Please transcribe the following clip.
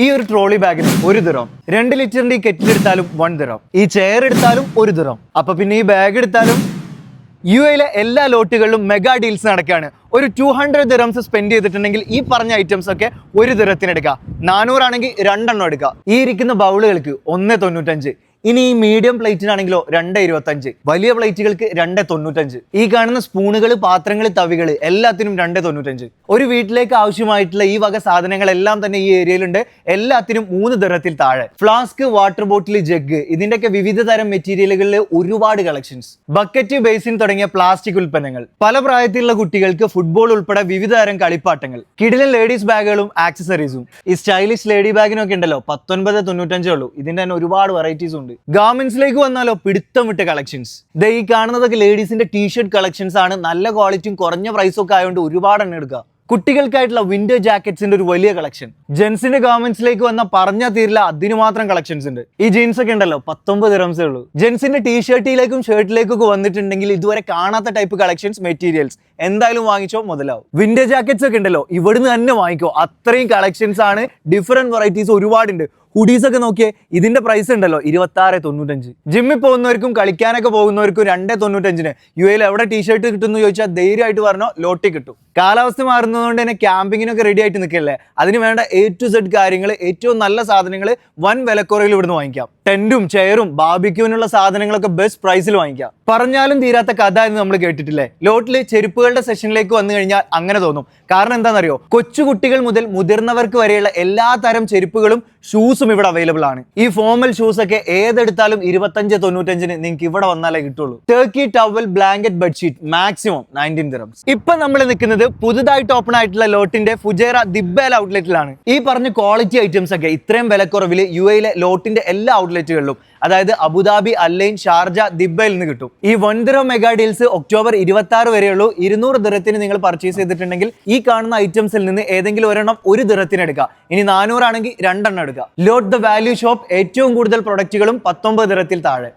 ഈ ഒരു ട്രോളി ബാഗിന് ഒരു ദിറം. രണ്ട് ലിറ്ററിന്റെ ഈ കെറ്റിൽ എടുത്താലും വൺ ദിറം. ഈ ചെയർ എടുത്താലും ഒരു ദിറം. അപ്പൊ പിന്നെ ഈ ബാഗ് എടുത്താലും യു എയിലെ എല്ലാ ലോട്ടുകളിലും മെഗാ ഡീൽസ് നടക്കുകയാണ് ഒരു ടു ഹൺഡ്രഡ് ദിറംസ് സ്പെൻഡ് ചെയ്തിട്ടുണ്ടെങ്കിൽ ഈ പറഞ്ഞ ഐറ്റംസ് ഒക്കെ ഒരു ദിറത്തിന് എടുക്കുക നാനൂറാണെങ്കിൽ രണ്ടെണ്ണം എടുക്കുക ഈ ഇരിക്കുന്ന ബൗളുകൾക്ക് ഒന്ന് തൊണ്ണൂറ്റഞ്ച്. ഇനി ഈ മീഡിയം പ്ലേറ്റിനാണെങ്കിലോ രണ്ട് ഇരുപത്തഞ്ച്. വലിയ പ്ലേറ്റുകൾക്ക് രണ്ട് തൊണ്ണൂറ്റഞ്ച്. ഈ കാണുന്ന സ്പൂണുകൾ പാത്രങ്ങൾ തവികൾ എല്ലാത്തിനും രണ്ട് തൊണ്ണൂറ്റഞ്ച്. ഒരു വീട്ടിലേക്ക് ആവശ്യമായിട്ടുള്ള ഈ വക സാധനങ്ങളെല്ലാം തന്നെ ഈ ഏരിയയിലുണ്ട് എല്ലാത്തിനും മൂന്ന് തരത്തിൽ താഴെ. ഫ്ലാസ്ക് വാട്ടർ ബോട്ടിൽ ജഗ് ഇതിന്റെയൊക്കെ വിവിധ തരം മെറ്റീരിയലുകളിൽ ഒരുപാട് കളക്ഷൻസ് ബക്കറ്റ് ബേസിൻ തുടങ്ങിയ പ്ലാസ്റ്റിക് ഉൽപ്പന്നങ്ങൾ. പല പ്രായത്തിലുള്ള കുട്ടികൾക്ക് ഫുട്ബോൾ ഉൾപ്പെടെ വിവിധ തരം കളിപ്പാട്ടങ്ങൾ. കിടിലൻ ലേഡീസ് ബാഗുകളും ആക്സസറീസും ഈ സ്റ്റൈലിഷ് ലേഡി ബാഗിനൊക്കെ ഉണ്ടല്ലോ പത്തൊൻപത് തൊണ്ണൂറ്റഞ്ചേ ഉള്ളൂ. ഇതിന്റെ തന്നെ ഒരുപാട് വെറൈറ്റീസ് ഉണ്ട്. ഗാർമെന്റ്സിലേക്ക് വന്നാലോ? പിടുത്തം വിട്ട കളക്ഷൻസ് ദേ ഈ കാണുന്നതൊക്കെ ലേഡീസിന്റെ ടീഷർട്ട് കളക്ഷൻസ് ആണ്. നല്ല ക്വാളിറ്റിയും കുറഞ്ഞ പ്രൈസും ഒക്കെ ആയതുകൊണ്ട് ഒരുപാട് എണ്ണം എടുക്കുക. കുട്ടികൾക്കായിട്ടുള്ള വിന്റർ ജാക്കറ്റ്സിന്റെ ഒരു വലിയ കളക്ഷൻ ജെൻസിന്റെ ഗാർമെന്റ്സിലേക്ക് വന്ന പറഞ്ഞ തീരില്ല അതിന് മാത്രം കളക്ഷൻസ് ഉണ്ട്. ഈ ജീൻസ് ഒക്കെ ഉണ്ടല്ലോ പത്തൊമ്പത് റംസേ ഉള്ളൂ. ജെൻസിന്റെ ടീഷർട്ടിലേക്കും ഷർട്ടിലേക്കും ഒക്കെ വന്നിട്ടുണ്ടെങ്കിൽ ഇതുവരെ കാണാത്ത ടൈപ്പ് കളക്ഷൻസ് മെറ്റീരിയൽസ് എന്തായാലും വാങ്ങിച്ചോ മുതലാവും. വിന്റർ ജാക്കറ്റ്സ് ഒക്കെ ഉണ്ടല്ലോ ഇവിടുന്ന് തന്നെ വാങ്ങിക്കോ. അത്രയും കളക്ഷൻസ് ആണ്. ഡിഫറെന്റ് വെറൈറ്റീസ് ഒരുപാടുണ്ട്. ഹുഡീസ് ഒക്കെ നോക്കിയേ ഇതിന്റെ പ്രൈസ് ഉണ്ടല്ലോ ഇരുപത്തി ആറ് തൊണ്ണൂറ്റഞ്ച് ജിമ്മിൽ പോകുന്നവർക്കും കളിക്കാനൊക്കെ പോകുന്നവർക്കും രണ്ടേ തൊണ്ണൂറ്റഞ്ചിന്. യു എയിൽ എവിടെ ടീഷർട്ട് കിട്ടുന്നു ചോദിച്ചാൽ ധൈര്യമായിട്ട് പറഞ്ഞോ ലോട്ടി കിട്ടും. കാലാവസ്ഥ മാറുന്നതുകൊണ്ട് തന്നെ ക്യാമ്പിങ്ങിനൊക്കെ റെഡി ആയിട്ട് നിൽക്കല്ലേ? അതിന് വേണ്ട എ ടു സെഡ് കാര്യങ്ങൾ ഏറ്റവും നല്ല സാധനങ്ങൾ വൻ വിലക്കുറയിൽ ഇവിടുന്ന് വാങ്ങിക്കാം. ടെന്റും ചെയറും ബാബിക്യൂവിനുള്ള സാധനങ്ങളൊക്കെ ബെസ്റ്റ് പ്രൈസിൽ വാങ്ങിക്കാം. പറഞ്ഞാലും തീരാത്ത കഥ എന്ന് നമ്മൾ കേട്ടിട്ടില്ലേ? ലോട്ടിൽ ചെരുപ്പുകളുടെ സെഷനിലേക്ക് വന്നു കഴിഞ്ഞാൽ അങ്ങനെ തോന്നും. കാരണം എന്താണെന്നറിയോ? കൊച്ചു കുട്ടികൾ മുതൽ മുതിർന്നവർക്ക് വരെയുള്ള എല്ലാ തരം ചെരുപ്പുകളും ഷൂസും ഇവിടെ അവൈലബിൾ ആണ്. ഈ ഫോമൽ ഷൂസ് ഒക്കെ ഏതെടുത്താലും ഇരുപത്തഞ്ച് തൊണ്ണൂറ്റഞ്ചിന് നിങ്ങൾക്ക് ഇവിടെ വന്നാലേ കിട്ടുള്ളൂ. Turkey towel blanket bedsheet maximum nineteen dirhams ഇപ്പൊ നമ്മൾ നിൽക്കുന്നത് പുതുതായിട്ട് ഓപ്പൺ ആയിട്ടുള്ള ലോട്ടിന്റെ ഫുജേറ ദിബേൽ ഔട്ട്ലെറ്റിലാണ് ഈ പറഞ്ഞ ക്വാളിറ്റി ഐറ്റംസ് ഒക്കെ ഇത്രയും വിലക്കുറവിൽ യു എയിലെ ലോട്ടിന്റെ എല്ലാ ഔട്ട്ലെറ്റുകളിലും അതായത് അബുദാബി അല്ലൈൻ ഷാർജ ദിബയിൽ നിന്ന് കിട്ടും. ഈ ദിറോ മെഗാ ഡീൽസ് ഒക്ടോബർ ഇരുപത്തി ആറ് വരെയുള്ളൂ. ഇരുന്നൂറ് ദിറത്തിന് നിങ്ങൾ പർച്ചേസ് ചെയ്തിട്ടുണ്ടെങ്കിൽ ഈ കാണുന്ന ഐറ്റംസിൽ നിന്ന് ഏതെങ്കിലും ഒരെണ്ണം ഒരു ദിറത്തിന് എടുക്കുക. ഇനി നാനൂറാണെങ്കിൽ രണ്ടെണ്ണം എടുക്കുക. ലോഡ് ദ വാല്യൂ ഷോപ്പ് ഏറ്റവും കൂടുതൽ പ്രൊഡക്റ്റുകളും പത്തൊമ്പത് ദിറത്തിൽ താഴെ.